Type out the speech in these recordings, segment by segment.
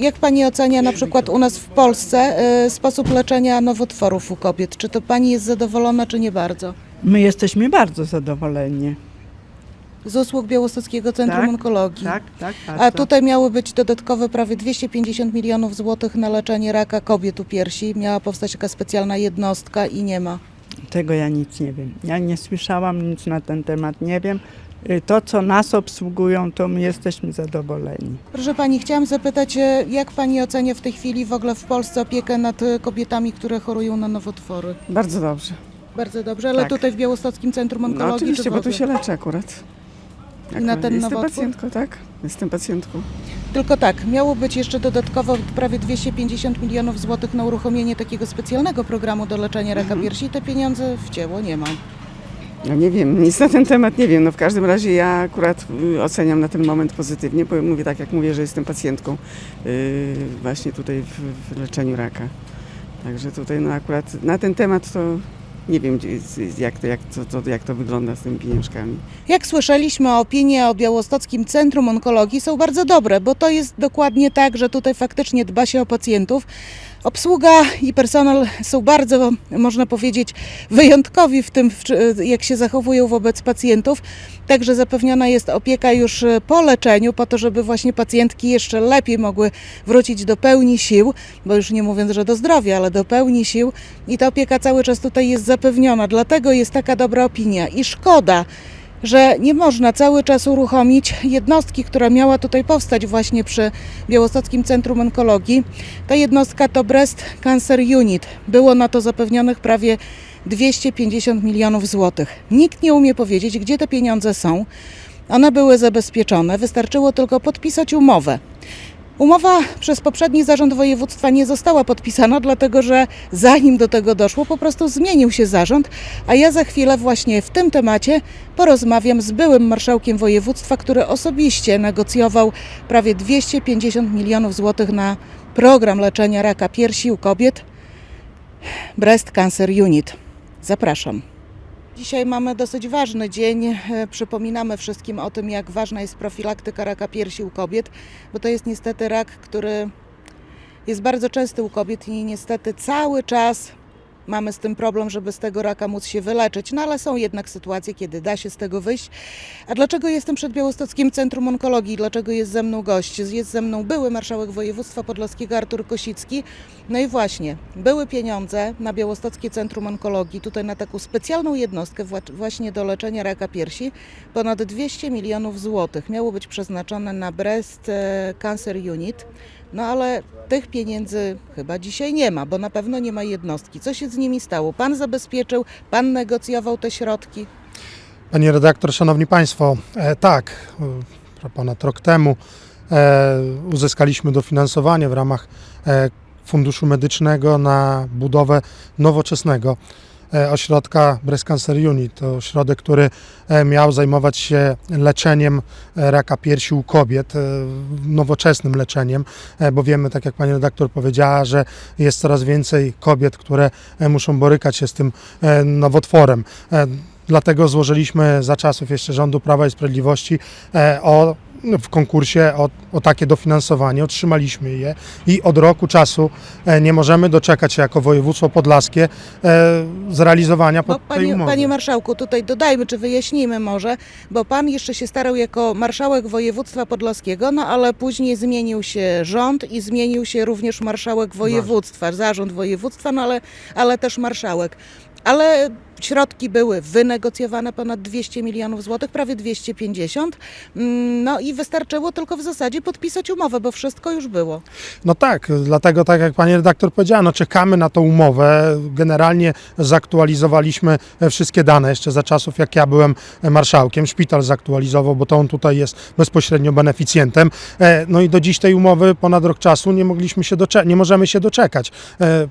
jak Pani ocenia na przykład u nas w Polsce y, sposób leczenia nowotworów u kobiet? Czy to Pani jest zadowolona, czy nie bardzo? My jesteśmy bardzo zadowoleni. Z usług Białostockiego Centrum Tak, Onkologii. Tak, tak. A tutaj miały być dodatkowe prawie 250 milionów złotych na leczenie raka kobiet u piersi. Miała powstać taka specjalna jednostka i nie ma. Tego ja nic nie wiem. Ja nie słyszałam nic na ten temat, nie wiem. Y, To, co nas obsługują, to my jesteśmy zadowoleni. Proszę Pani, chciałam zapytać, e, jak Pani ocenia w tej chwili w ogóle w Polsce opiekę nad e, kobietami, które chorują na nowotwory? Bardzo dobrze. Bardzo dobrze, ale Tak. tutaj w Białostockim Centrum No Onkologii oczywiście, czy w bo tu się leczę akurat. I na ten Jestem nowotwór? pacjentką, tak? Jestem pacjentką. Tylko tak, miało być jeszcze dodatkowo prawie 250 milionów złotych na uruchomienie takiego specjalnego programu do leczenia raka Mhm. piersi. Te pieniądze wcięło nie ma. No nie wiem, nic na ten temat nie wiem. No w każdym razie ja akurat y, oceniam na ten moment pozytywnie, bo mówię tak jak mówię, że jestem pacjentką y, właśnie tutaj w, leczeniu raka. Także tutaj no akurat na ten temat to nie wiem jak to, jak, to, to, jak to wygląda z tymi pieniążkami. Jak słyszeliśmy, opinie o Białostockim Centrum Onkologii są bardzo dobre, bo to jest dokładnie tak, że tutaj faktycznie dba się o pacjentów. Obsługa i personel są bardzo, można powiedzieć, wyjątkowi w tym, jak się zachowują wobec pacjentów. Także zapewniona jest opieka już po leczeniu, po to, żeby właśnie pacjentki jeszcze lepiej mogły wrócić do pełni sił, bo już nie mówiąc, że do zdrowia, ale do pełni sił. I ta opieka cały czas tutaj jest zapewniona. Dlatego jest taka dobra opinia. I szkoda, że nie można cały czas uruchomić jednostki, która miała tutaj powstać właśnie przy Białostockim Centrum Onkologii. Ta jednostka to Breast Cancer Unit. Było na to zapewnionych prawie 250 milionów złotych. Nikt nie umie powiedzieć, gdzie te pieniądze są. One były zabezpieczone, wystarczyło tylko podpisać umowę. Umowa przez poprzedni zarząd województwa nie została podpisana, dlatego że zanim do tego doszło, po prostu zmienił się zarząd, a ja za chwilę właśnie w tym temacie porozmawiam z byłym marszałkiem województwa, który osobiście negocjował prawie 250 milionów złotych na program leczenia raka piersi u kobiet Breast Cancer Unit. Zapraszam. Dzisiaj mamy dosyć ważny dzień. E, Przypominamy wszystkim o tym, jak ważna jest profilaktyka raka piersi u kobiet, bo to jest niestety rak, który jest bardzo częsty u kobiet i niestety cały czas mamy z tym problem, żeby z tego raka móc się wyleczyć. No ale są jednak sytuacje, kiedy da się z tego wyjść. A dlaczego jestem przed Białostockim Centrum Onkologii? Dlaczego jest ze mną gość? Jest ze mną były marszałek województwa podlaskiego Artur Kosicki. No i właśnie, były pieniądze na Białostockie Centrum Onkologii, tutaj na taką specjalną jednostkę wła- właśnie do leczenia raka piersi. Ponad 200 milionów złotych miało być przeznaczone na Breast e, Cancer Unit. No ale tych pieniędzy chyba dzisiaj nie ma, bo na pewno nie ma jednostki. Co się z nimi stało? Pan zabezpieczył, pan negocjował te środki. Pani redaktor, szanowni państwo, e, tak, e, ponad rok temu e, uzyskaliśmy dofinansowanie w ramach e, Funduszu Medycznego na budowę nowoczesnego ośrodka Breast Cancer Unit. To ośrodek, który e, miał zajmować się leczeniem e, raka piersi u kobiet, e, nowoczesnym leczeniem, e, bo wiemy, tak jak pani redaktor powiedziała, że jest coraz więcej kobiet, które e, muszą borykać się z tym e, nowotworem. E, Dlatego złożyliśmy za czasów jeszcze rządu Prawa i Sprawiedliwości e, o, w konkursie o, o takie dofinansowanie. Otrzymaliśmy je i od roku czasu e, nie możemy doczekać się jako województwo podlaskie e, zrealizowania pod tej panie, umowy. panie marszałku, tutaj dodajmy, czy wyjaśnijmy może, bo pan jeszcze się starał jako marszałek województwa podlaskiego, no ale później zmienił się rząd i zmienił się również marszałek województwa, zarząd województwa, no ale, ale też marszałek. Ale środki były wynegocjowane ponad 200 milionów złotych, prawie 250. Mm, No i wystarczyło tylko w zasadzie podpisać umowę, bo wszystko już było. No tak, dlatego tak jak pani redaktor powiedziała, no czekamy na tą umowę. Generalnie zaktualizowaliśmy e, wszystkie dane jeszcze za czasów, jak ja byłem e, marszałkiem. Szpital zaktualizował, bo to on tutaj jest bezpośrednio beneficjentem. E, No i do dziś tej umowy ponad rok czasu nie mogliśmy się doczekać, nie możemy się doczekać.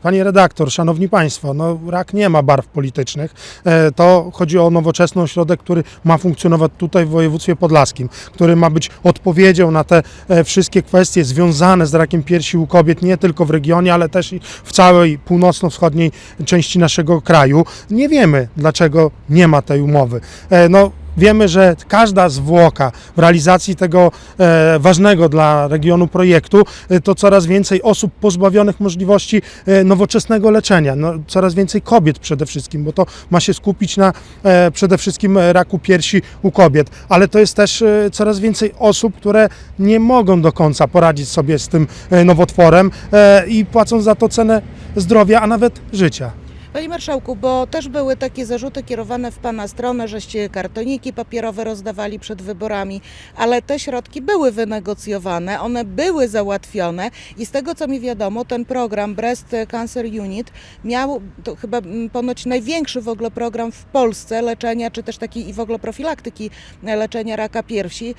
Panie redaktor, szanowni państwo, no rak nie ma barw politycznych. E, To chodzi o nowoczesny ośrodek, który ma funkcjonować tutaj w województwie podlaskim, który ma być odpowiedzią na te e, wszystkie kwestie związane z rakiem piersi u kobiet, nie tylko w regionie, ale też i w całej północno-wschodniej części naszego kraju. Nie wiemy, dlaczego nie ma tej umowy. E, No, Wiemy, że każda zwłoka w realizacji tego e, ważnego dla regionu projektu e, to coraz więcej osób pozbawionych możliwości e, nowoczesnego leczenia, no, coraz więcej kobiet przede wszystkim, bo to ma się skupić na przede wszystkim raku piersi u kobiet, ale to jest też coraz więcej osób, które nie mogą do końca poradzić sobie z tym nowotworem i płacą za to cenę zdrowia, a nawet życia. Panie Marszałku, bo też były takie zarzuty kierowane w Pana stronę, żeście kartoniki papierowe rozdawali przed wyborami, ale te środki były wynegocjowane, one były załatwione i z tego co mi wiadomo, ten program Breast Cancer Unit miał, to chyba mm, ponoć największy w ogóle program w Polsce leczenia, czy też takiej i w ogóle profilaktyki leczenia raka piersi.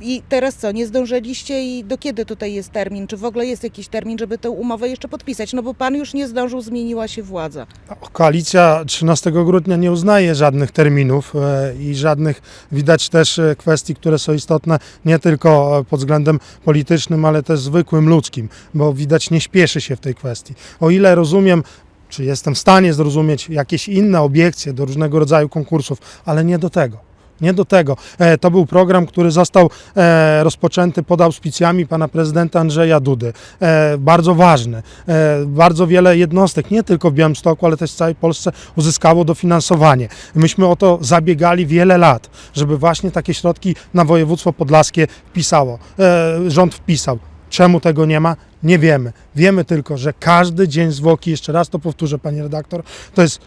I teraz co, nie zdążyliście i do kiedy tutaj jest termin? Czy w ogóle jest jakiś termin, żeby tę umowę jeszcze podpisać? No bo pan już nie zdążył, zmieniła się władza. Koalicja 13 grudnia nie uznaje żadnych terminów e, i żadnych widać też e, kwestii, które są istotne nie tylko e, pod względem politycznym, ale też zwykłym ludzkim, bo widać nie śpieszy się w tej kwestii. O ile rozumiem, czy jestem w stanie zrozumieć jakieś inne obiekcje do różnego rodzaju konkursów, ale nie do tego. Nie do tego. E, To był program, który został e, rozpoczęty pod auspicjami pana prezydenta Andrzeja Dudy. E, Bardzo ważny. Bardzo wiele jednostek, nie tylko w Białymstoku, ale też w całej Polsce uzyskało dofinansowanie. Myśmy o to zabiegali wiele lat, żeby właśnie takie środki na województwo podlaskie wpisało. Rząd wpisał. Czemu tego nie ma? Nie wiemy. Wiemy tylko, że każdy dzień zwłoki, jeszcze raz to powtórzę, pani redaktor, to jest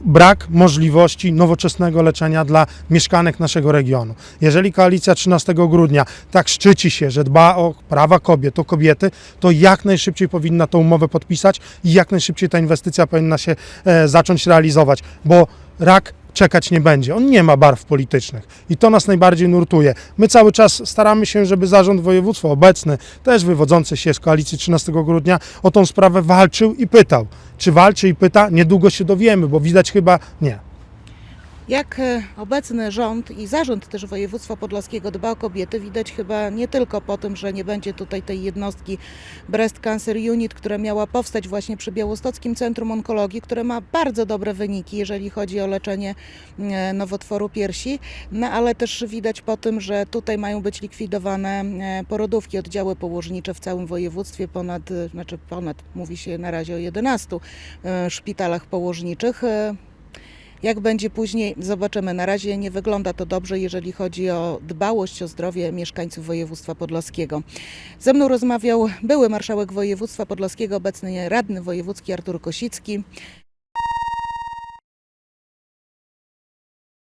brak możliwości nowoczesnego leczenia dla mieszkanek naszego regionu. Jeżeli koalicja 13 grudnia tak szczyci się, że dba o prawa kobiet, o kobiety, to jak najszybciej powinna tą umowę podpisać i jak najszybciej ta inwestycja powinna się e, zacząć realizować, bo rak czekać nie będzie. On nie ma barw politycznych i to nas najbardziej nurtuje. My cały czas staramy się, żeby zarząd województwa obecny, też wywodzący się z koalicji 13 grudnia, o tą sprawę walczył i pytał. Czy walczy i pyta? Niedługo się dowiemy, bo widać chyba nie. Jak e, obecny rząd i zarząd też województwa podlaskiego dba o kobiety, widać chyba nie tylko po tym, że nie będzie tutaj tej jednostki Breast Cancer Unit, która miała powstać właśnie przy Białostockim Centrum Onkologii, które ma bardzo dobre wyniki, jeżeli chodzi o leczenie e, nowotworu piersi, no ale też widać po tym, że tutaj mają być likwidowane e, porodówki, oddziały położnicze w całym województwie, ponad, znaczy ponad, mówi się na razie o 11 e, szpitalach położniczych. Jak będzie później, zobaczymy. Na razie nie wygląda to dobrze, jeżeli chodzi o dbałość o zdrowie mieszkańców województwa podlaskiego. Ze mną rozmawiał były marszałek województwa podlaskiego, obecny radny wojewódzki Artur Kosicki.